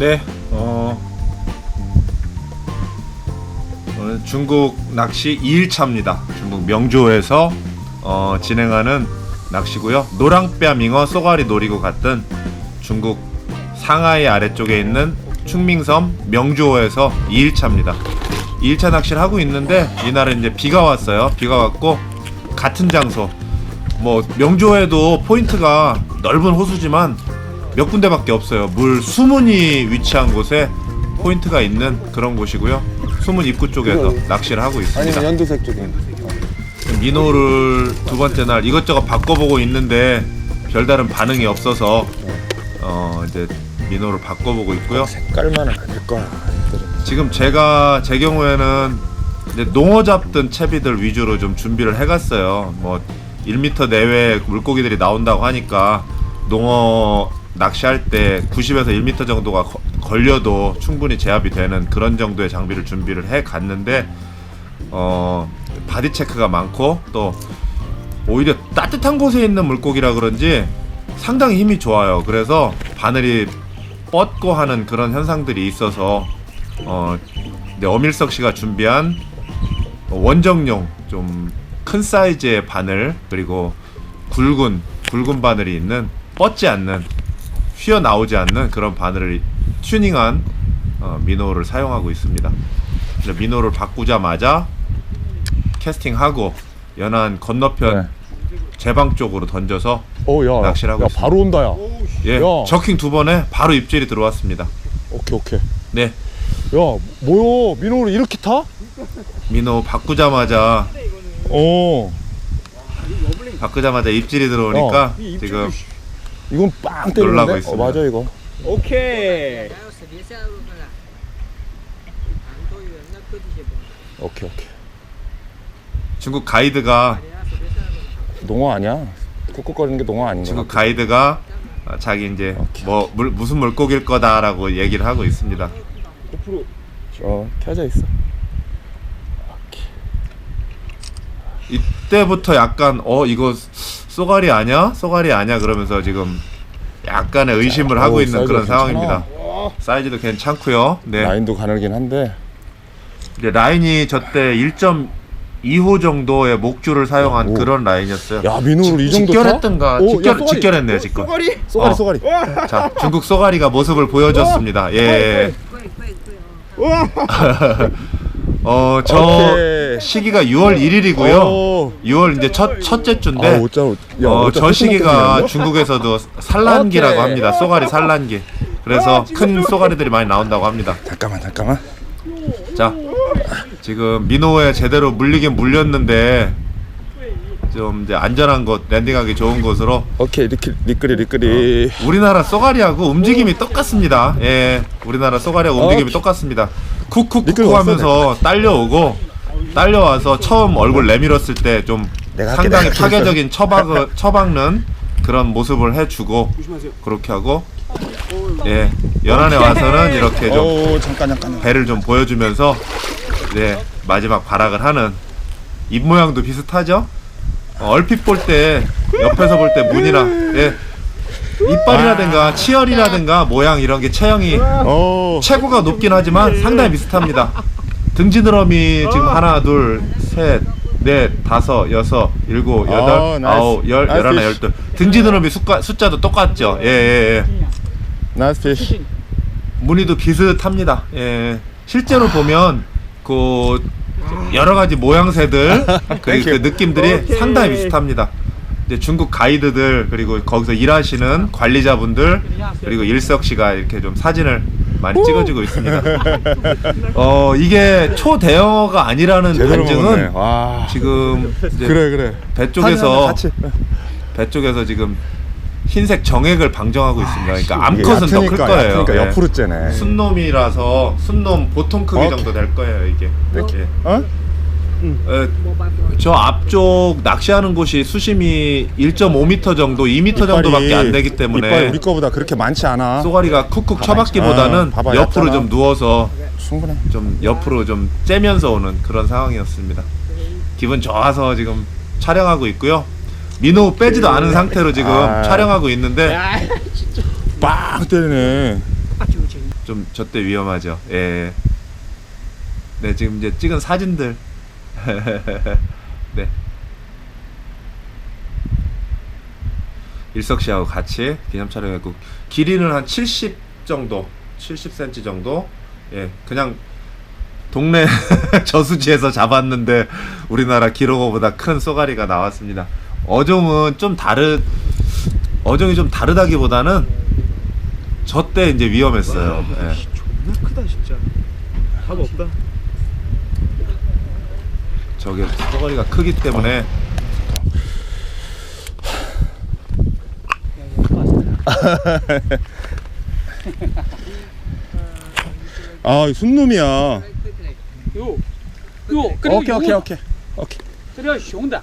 네, 어, 오늘 중국 낚시 2일차입니다. 중국 명조에서 어, 진행하는 낚시고요. 노랑뼈 밍어 쏘가리 노리고 갔던 중국 상하이 아래쪽에 있는 충밍섬 명조에서 2일차입니다. 2일차 낚시를 하고 있는데 이날은 이제 비가 왔어요. 비가 왔고 같은 장소 뭐 명조에도 포인트가 넓은 호수지만 몇 군데밖에 없어요. 물 수문이 위치한 곳에 포인트가 있는 그런 곳이고요. 수문 입구 쪽에서 낚시를 하고 있습니다. 아니면 연두색 쪽에 민호를 두 번째 날 이것저것 바꿔보고 있는데 별다른 반응이 없어서 어 이제 민호를 바꿔보고 있고요. 색깔만은 아닐 거야. 지금 제가 제 경우에는 이제 농어 잡던 채비들 위주로 좀 준비를 해갔어요. 뭐 1m 내외 물고기들이 나온다고 하니까 농어 낚시할 때 90에서 1m 정도가 거- 걸려도 충분히 제압이 되는 그런 정도의 장비를 준비를 해 갔는데 어 바디 체크가 많고 또 오히려 따뜻한 곳에 있는 물고기라 그런지 상당히 힘이 좋아요. 그래서 바늘이 뻗고 하는 그런 현상들이 있어서 어 이제 어밀석 씨가 준비한 원정용 좀 큰 사이즈의 바늘 그리고 굵은 굵은 바늘이 있는 뻗지 않는 휘어 나오지 않는 그런 바늘을 튜닝한 어, 민호를 사용하고 있습니다. 민호를 바꾸자마자 캐스팅하고 연안 건너편 제방 쪽으로 던져서 어, 야, 낚시를 하고 야, 있습니다. 바로 온다, 야. 예 야. 저킹 두 번에 바로 입질이 들어왔습니다. 오케이, 오케이. 네 야, 뭐야, 민호를 이렇게 타? 민호 바꾸자마자 어, 바꾸자마자 입질이 들어오니까 어, 지금 이건 빵 때리는데? 어, 맞아 이거 오케이 오케이 오케이 중국 가이드가 농어 아니야? 꾹꾹거리는 게 농어 아닌 거. 중국 가이드가 자기 이제 오케이. 뭐 물, 무슨 물고기일 거다라고 얘기를 하고 있습니다. 고프로 어 켜져 있어. 이때부터 약간 어 이거 쏘가리 아냐? 쏘가리 아냐? 그러면서 지금 약간의 의심을 하고 어우, 있는 그런 상황입니다. 사이즈도 괜찮고요. 네. 라인도 가늘긴 한데. 이제 라인이 저때 1.2호 정도의 목줄을 사용한 오. 그런 라인이었어요. 야, 민호를 이 정도 직결했던가 타? 오, 야, 직결 쏘가리. 직결했네요 지금. 쏘가리 쏘가리, 어. 쏘가리. 자 중국 쏘가리가 모습을 보여줬습니다. 예. 어 저 오케이. 시기가 6월 1일이고요. 오. 6월 이제 첫 첫째 아, 주인데 오짜, 야, 어, 저 시기가 중국에서도 산란기라고 오케이. 합니다. 쏘가리 산란기. 그래서 큰 쏘가리들이 많이 나온다고 합니다. 잠깐만, 잠깐만. 자, 지금 민호에 제대로 물리긴 물렸는데 좀 이제 안전한 곳, 랜딩하기 좋은 곳으로 오케이, 리끼리, 리끼리, 리끼리. 우리나라 쏘가리하고 움직임이 똑같습니다. 예, 우리나라 쏘가리하고 움직임이 똑같습니다. 왔어, 하면서 딸려오고 딸려와서 처음 얼굴 내밀었을 때 좀 내가 할게, 상당히 내가 할게. 파괴적인 처박을 처박는 그런 모습을 해주고 그렇게 하고 예 연안에 와서는 이렇게 좀 오, 잠깐, 잠깐. 배를 좀 보여주면서 네 마지막 발악을 하는 입 모양도 비슷하죠? 어, 얼핏 볼 때 옆에서 볼 때 문이나 예 이빨이라든가 치열이라든가 모양 이런 게 체형이 오, 체구가 높긴 하지만 상당히 비슷합니다. 등지느러미 지금 하나 둘 셋 넷 다섯 여섯 일곱 아, 여덟 나이스. 아홉 열 나이스 열하나 피쉬. 열둘 등지느러미 숫자 숫자도 똑같죠. 예 예 예. 나이스 피쉬. 무늬도 비슷합니다. 예. 실제로 보면 그 여러 가지 모양새들 그, 그. 느낌들이. 상당히 비슷합니다. 이제 중국 가이드들 그리고 거기서 일하시는 관리자분들 그리고 일석 씨가 이렇게 좀 사진을 많이 찍어주고 있습니다. 어 이게 초대형어가 아니라는 제대로 반증은. 와. 지금 이제 그래, 그래. 배 쪽에서 같이. 배 쪽에서 지금 흰색 정액을 방정하고 있습니다. 그러니까 아, 암컷은 더 클 거예요. 예. 옆으로 째네. 순놈이라서 순놈 보통 크기 오케이. 정도 될 거예요 이게. 예. 어? 에, 저 앞쪽 낚시하는 곳이 수심이 1.5m 정도, 2m 정도밖에 안 되기 때문에 우리 거보다 그렇게 많지 않아. 쏘가리가 쿡쿡 쳐박기보다는 아, 봐봐, 옆으로 얕잖아. 좀 누워서 충분해. 좀 옆으로 좀 째면서 오는 그런 상황이었습니다. 기분 좋아서 지금 촬영하고 있고요. 민호 빼지도 않은 상태로 지금 아. 촬영하고 있는데 빵 때리네. 좀 저 때 위험하죠. 예. 네, 지금 이제 찍은 사진들. 네. 일석 씨하고 같이 기념 촬영했고 길이는 한 70 정도, 70cm 정도. 예, 그냥 동네 저수지에서 잡았는데 우리나라 기록어보다 큰 쏘가리가 나왔습니다. 어종은 좀 다르 어종이 좀 다르다기보다는 저 때 이제 위험했어요. 예. 존나 크다 진짜. 답 없다. 저게 쏘가리가 크기 때문에 아, 이 순놈이야. 哟哟，跟这 오케이, 个 오케이, 油 오케이. 오케이. 这条雄的，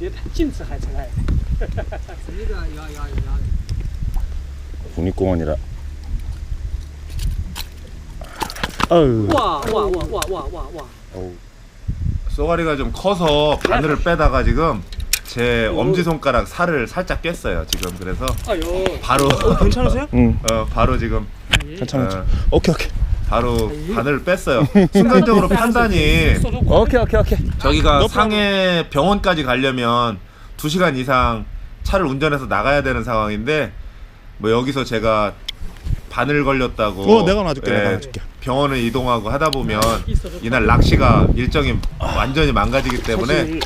离它近次还出来。这个要要要 국립공원이라. 아유. 哇哇哇哇哇哇哇！ 어우. 쏘가리가 좀 커서 바늘을 빼다가 지금 제 어. 엄지 손가락 살을 살짝 깼어요 지금. 그래서 아요. 바로 어, 괜찮으세요? 응. 어, 바로 지금 괜찮아 어, 오케이 오케이. 바로 바늘을 뺐어요. 순간적으로 판단이 오케이 오케이 오케이. 저기가 상해 병원까지 가려면 2시간 이상 차를 운전해서 나가야 되는 상황인데 뭐 여기서 제가 바늘 걸렸다고. 어, 내가 놔줄게, 내가 네, 놔줄게. 병원을 이동하고 하다 보면 아, 이날 낚시가 일정이 완전히 망가지기 때문에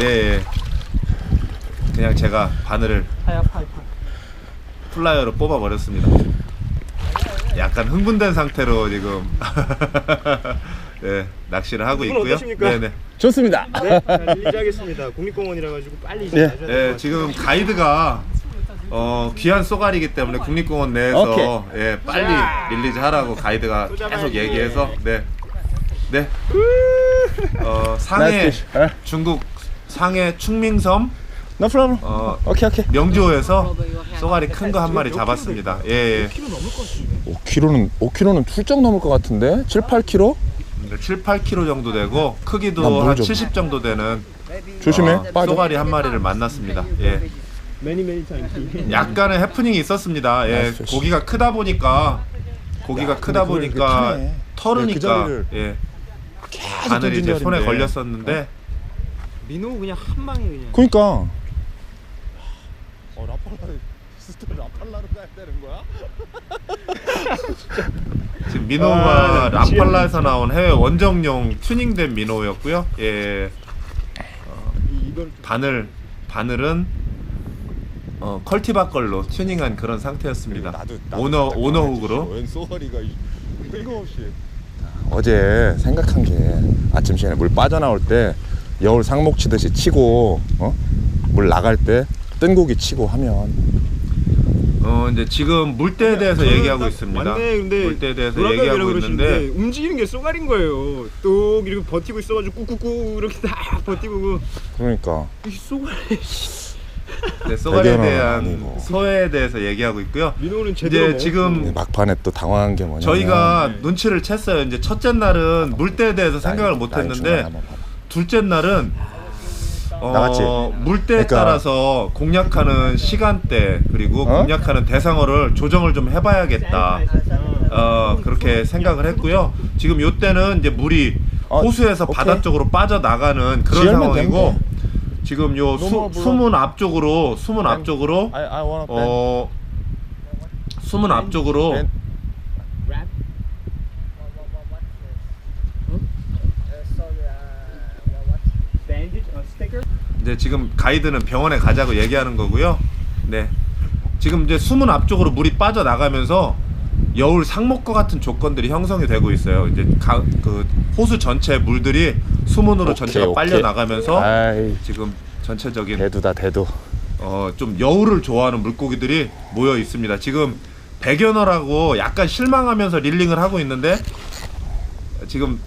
예, 예. 그냥 제가 바늘을 플라이어로 뽑아 버렸습니다. 약간 흥분된 상태로 지금 예, 낚시를 하고 있고요. 네네. 좋습니다. 네, 자, 유지하겠습니다. 국립공원이라 가지고 빨리 예. 이제 네. 가셔야 될것 예, 지금 가이드가 어, 귀한 쏘가리이기 때문에 국립공원 내에서 예, 빨리 릴리즈 하라고 가이드가 계속 얘기해서 네. 네. 어, 상해. 에? 중국 상해 충밍섬 No problem. 어, 오케이, 오케이. 명주호에서 쏘가리 큰 거 한 마리 잡았습니다. 예, 예. 키로 넘을 것 같은데. 5kg는 5kg는 훌쩍 넘을 것 같은데? 7, 8kg? 7, 8kg 정도 되고 난 크기도 물한 좀. 70 정도 되는 조심해. 어, 빠져. 쏘가리 한 마리를 만났습니다. 예. 매니 매니 타임. 약간의 해프닝이 있었습니다. 예, 나이스. 고기가 크다 보니까 고기가 크다 보니까 타네. 털으니까 그 자리를 예, 계속 바늘이 이제 손에 자리인데. 걸렸었는데 민호 그냥 한 방에 그냥. 그러니까. 어, 라팔라 스토 라팔라로 가야 되는 거야? 지금 민호가 아, 라팔라에서 나온 해외 원정용 튜닝된 민호였고요. 예, 이- 이걸 바늘 바늘은 어, 컬티바 걸로 튜닝한 그런 상태였습니다. 오너 오너 훅으로 웬 쏘가리가 뜬금없이. 어제 생각한 게 아침 시간에 물 빠져나올 때 여울 상목 치듯이 치고 어? 물 나갈 때 뜬 고기 치고 하면 어 이제 지금 물때에 대해서 저는 얘기하고 딱 있습니다. 맞네, 근데 물때에 대해서 얘기하고 그러시는데 있는데 움직이는 게 쏘가린 거예요. 또 이렇게 버티고 있어가지고 꾹꾹꾹 이렇게 딱 버티고 그러니까 이 쏘가리. 네, 대견은 대한 아니고. 서해에 대해서 얘기하고 있고요. 민호는 제대로 이제 먹- 지금 막판에 또 당황한 게 뭐냐면 저희가 눈치를 챘어요. 이제 첫째 날은 물때에 대해서 생각을 못 라인 했는데 한번 봐봐. 둘째 날은 어, 나갔지? 물때에 그러니까- 따라서 공략하는 시간대 그리고 어? 공략하는 대상어를 조정을 좀 해봐야겠다. 어 그렇게 생각을 했고요. 지금 요 때는 이제 물이 어, 호수에서 오케이. 바다 쪽으로 빠져나가는 그런 상황이고 되면 지금 요 수, 너무 불러. 수문 앞쪽으로 수문 앞쪽으로 I, I wanna 어 수문 앞쪽으로 밴. 이제 지금 가이드는 병원에 가자고 얘기하는 거고요. 네. 지금 이제 수문 앞쪽으로 물이 빠져 나가면서 여울 상목과 같은 조건들이 형성이 되고 있어요. 이제 가, 그 호수 전체 물들이 수문으로 오케이, 전체가 오케이. 빨려 나가면서 아이 지금 전체적인 대두다 대두 어, 좀 여울을 좋아하는 물고기들이 모여 있습니다. 지금 백연어라고 약간 실망하면서 릴링을 하고 있는데 지금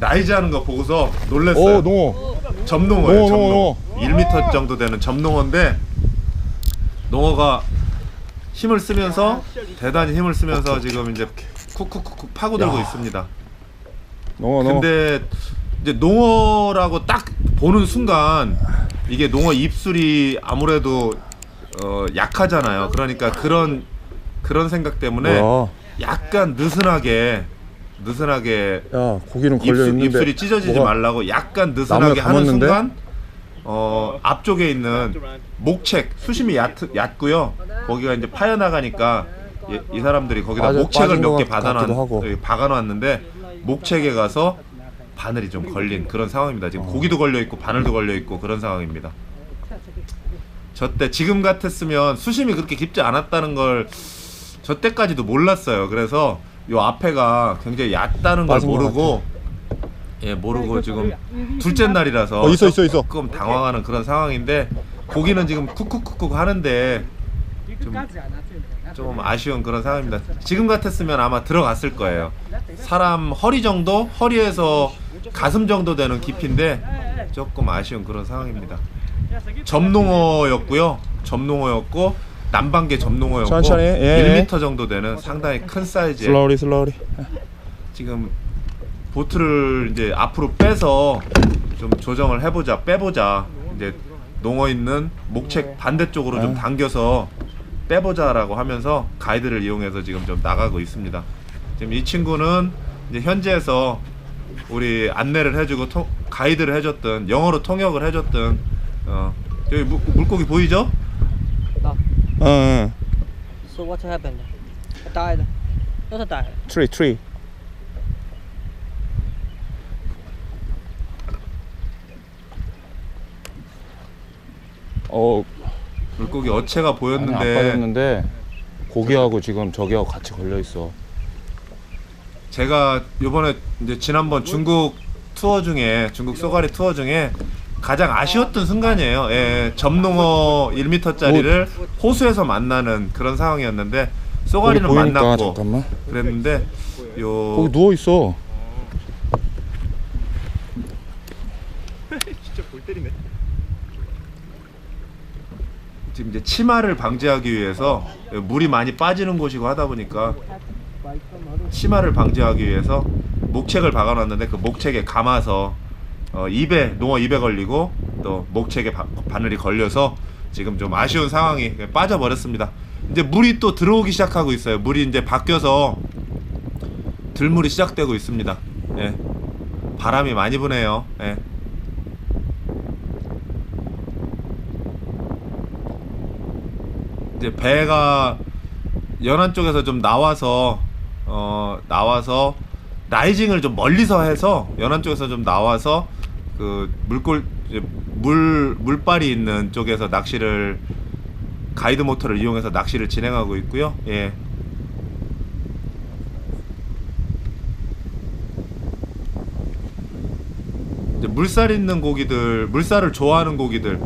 라이즈 하는 거 보고서 놀랬어요. 오 농어 점농어예요. 농어, 점농어. 농어, 1m 정도 되는 점농어인데 농어가 힘을 쓰면서 대단히 힘을 쓰면서 지금 이제 쿡쿡쿡쿡 파고들고 있습니다. 농어 농어 근데 이제 농어라고 딱 보는 순간 이게 농어 입술이 아무래도 어, 약하잖아요. 그러니까 그런 그런 생각 때문에 뭐야 약간 느슨하게 느슨하게 야 고기는 걸려 입술, 있는데 입술이 찢어지지 뭐가- 말라고 약간 느슨하게 하는 감았는데? 순간 어 앞쪽에 있는 목책 수심이 얕, 얕고요 거기가 이제 파여 나가니까 이, 이 사람들이 거기다 맞아, 목책을 빠진 몇 것 개 같- 같기도 하고. 박아놨, 박아놨는데 목책에 가서 바늘이 좀 걸린 그런 상황입니다. 지금 고기도 걸려 있고 바늘도 걸려 있고 그런 상황입니다. 저 때 지금 같았으면 수심이 그렇게 깊지 않았다는 걸 저 때까지도 몰랐어요. 그래서 요 앞에가 굉장히 얕다는 걸 빠진 것 모르고 예 모르고 지금 둘째 날이라서 어, 있어, 있어, 있어. 조금 당황하는 그런 상황인데 고기는 지금 쿡쿡쿡쿡 하는데 좀, 좀 아쉬운 그런 상황입니다. 지금 같았으면 아마 들어갔을 거예요. 사람 허리 정도? 허리에서 가슴 정도 되는 깊이인데 조금 아쉬운 그런 상황입니다. 점농어였고요. 점농어였고 남방계 점농어였고 천천히, 예. 1m 정도 되는 상당히 큰 사이즈의 슬로우리 슬로우리 지금 보트를 이제 앞으로 빼서 좀 조정을 해보자 빼보자 이제 농어 있는 목책 반대쪽으로 좀 아. 당겨서 빼보자라고 하면서 가이드를 이용해서 지금 좀 나가고 있습니다. 지금 이 친구는 이제 현지에서 우리 안내를 해주고 통, 가이드를 해줬던 영어로 통역을 해줬던 어, 여기 물, 물고기 보이죠? 어, 어. So what happened? Died. Not died. 트리 트리 어 물고기 어체가 아니, 안 보였는데 빠졌는데 고기하고 지금 저기하고 같이 걸려 있어 제가 요번에 이제 지난번 중국 투어 중에 중국 쏘가리 투어 중에 가장 아쉬웠던 순간이에요. 예, 점농어 1m짜리를 호수에서 만나는 그런 상황이었는데 쏘가리는 거기 보이니까 만났고 잠깐만 그랬는데 요 거기 누워 있어 진짜 골 때리네. 지금 이제 치마를 방지하기 위해서 물이 많이 빠지는 곳이고 하다 보니까 치마를 방지하기 위해서 목책을 박아놨는데 그 목책에 감아서 어, 입에 농어 입에 걸리고 또 목책에 바, 바늘이 걸려서 지금 좀 아쉬운 상황이 빠져버렸습니다. 이제 물이 또 들어오기 시작하고 있어요. 물이 이제 바뀌어서 들물이 시작되고 있습니다. 예. 바람이 많이 부네요. 예. 이제 배가 연안 쪽에서 좀 나와서 어 나와서 라이징을 좀 멀리서 해서 연안 쪽에서 좀 나와서 그 물골 물 물발이 있는 쪽에서 낚시를 가이드 모터를 이용해서 낚시를 진행하고 있고요. 예. 물살 있는 고기들, 물살을 좋아하는 고기들,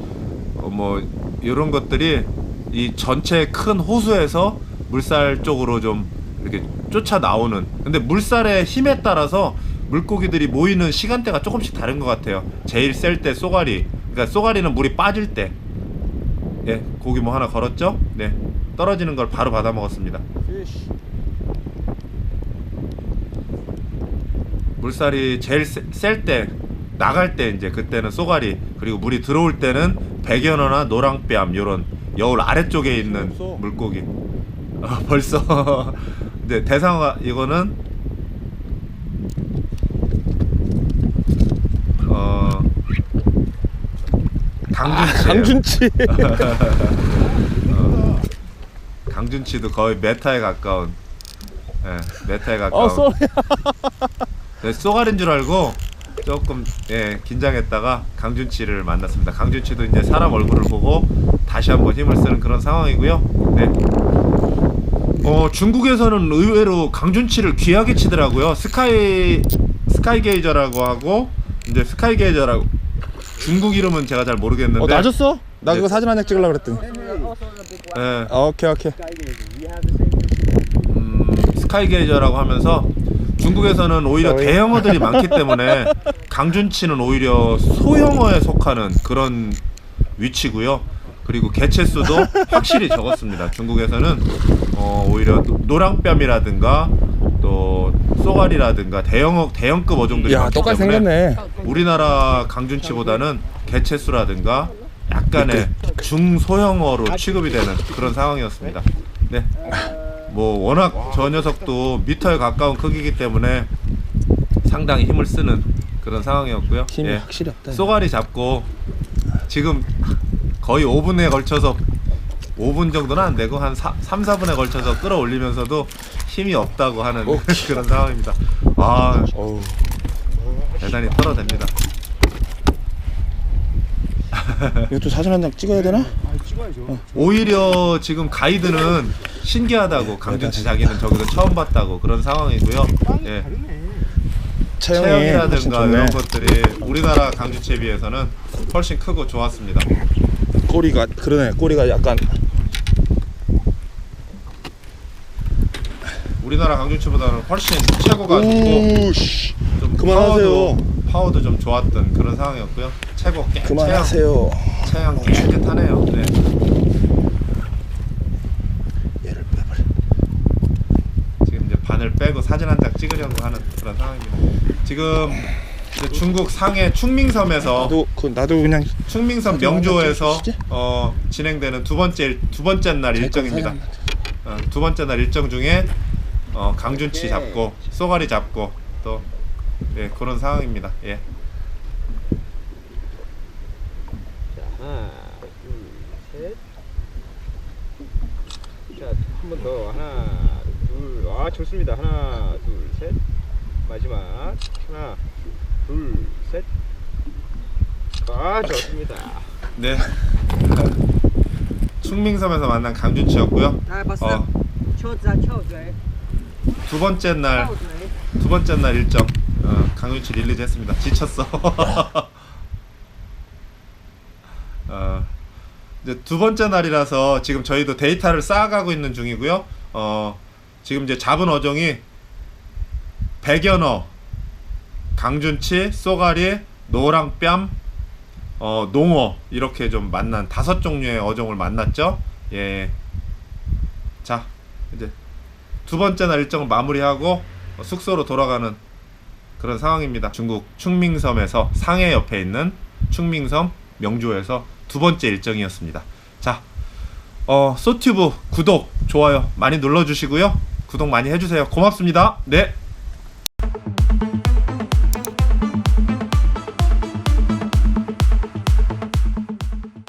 어, 뭐 이런 것들이 이 전체 큰 호수에서 물살 쪽으로 좀 이렇게 쫓아 나오는. 근데 물살의 힘에 따라서 물고기들이 모이는 시간대가 조금씩 다른 것 같아요. 제일 셀 때 쏘가리, 그러니까 쏘가리는 물이 빠질 때. 예, 고기 뭐 하나 걸었죠? 네, 떨어지는 걸 바로 받아 먹었습니다. 물살이 제일 셀 때 나갈 때 이제 그때는 쏘가리 그리고 물이 들어올 때는 백연어나 노랑뺨 요런 여울 아래쪽에 있는. 물고기 어, 벌써 이제 대상화 이거는 어 강준치 강준치 강준치도 거의 메타에 가까운 예 메타에 가까운 어 쏘리 네, 쏘가리인 줄 알고 조금 예 긴장했다가 강준치를 만났습니다. 강준치도 이제 사람 얼굴을 보고 다시 한번 힘을 쓰는 그런 상황이고요. 네. 어 중국에서는 의외로 강준치를 귀하게 치더라고요. 스카이 스카이 게이저라고 하고 이제 스카이 게이저라고 중국 이름은 제가 잘 모르겠는데. 어? 나 네. 그거 사진 한 장 찍으려고 그랬더니 예, 아, 오케이 오케이 음, 스카이 게이저라고 하면서 중국에서는 오히려. 대형어들이 많기 때문에 강준치는 오히려 소형어에 속하는 그런 위치고요. 그리고 개체 수도 확실히 적었습니다. 중국에서는 어, 오히려 노- 노랑뺨이라든가 또 쏘가리라든가 대형어 대형급 어종들이 야 많기 똑같이 때문에 생겼네 우리나라 강준치보다는 개체 수라든가 약간의 중소형어로 취급이 되는 그런 상황이었습니다. 네. 뭐 워낙 저 녀석도 미터에 가까운 크기이기 때문에 상당히 힘을 쓰는 그런 상황이었고요. 힘이 예. 확실히 없다. 쏘가리 잡고 지금 거의 5분에 걸쳐서 5분 정도는 안 되고 한 3, 4분에 걸쳐서 끌어올리면서도 힘이 없다고 하는 그런 상황입니다. 아 어우, 대단히 털어댑니다. 이것도 사진 한 장 찍어야 되나? 아 찍어야죠. 오히려 지금 가이드는 신기하다고 강준치 자기는 저기서 처음 봤다고 그런 상황이고요. 예. 체형이 체형이라든가. 이런 것들이 우리나라 강준치에 비해서는 훨씬 크고 좋았습니다. 꼬리가 그러네. 꼬리가 약간 우리나라 강준치보다는 훨씬 최고가 좋고 오씨. 좀 그만하세요. 파워도, 파워도 좀 좋았던 그런 상황이었고요. 최고 깨, 그만하세요. 체형, 체형 깨끗하네요. 네. 얘를 빼버려. 지금 이제 바늘 빼고 사진 한 장 찍으려고 하는 그런 상황입니다. 지금 이제 중국 상해 충밍섬에서 나도 그 나도 그냥 충밍섬 명조에서? 어, 진행되는 두 번째 일- 두 번째 날 일정입니다. 어, 두 번째 날 일정 중에 어, 강준치 잡고 쏘가리 잡고 또 예, 그런 상황입니다. 예. 자 하나 둘 셋. 자 한 번 더 하나 둘. 아 좋습니다. 하나 둘 셋. 마지막 하나 둘 셋. 좋습니다. 네. 충밍섬에서 만난 강준치였고요. 아 봤어. 어, 쳐자 쳐줘요. 두 번째 날두 번째 날 일정 어, 강준치 릴리즈 했습니다. 지쳤어. 어, 이제 두 번째 날이라서 지금 저희도 데이터를 쌓아가고 있는 중이고요. 어, 지금 이제 잡은 어종이 백연어, 강준치, 쏘가리, 노랑뺨, 어, 농어 이렇게 좀 만난 다섯 종류의 어종을 만났죠. 예. 자, 이제 두 번째 날 일정을 마무리하고 숙소로 돌아가는 그런 상황입니다. 중국 충밍섬에서 상해 옆에 있는 충밍섬 명조에서 두 번째 일정이었습니다. 자, 어, 소튜브 구독, 좋아요 많이 눌러주시고요. 구독 많이 해주세요. 고맙습니다. 네.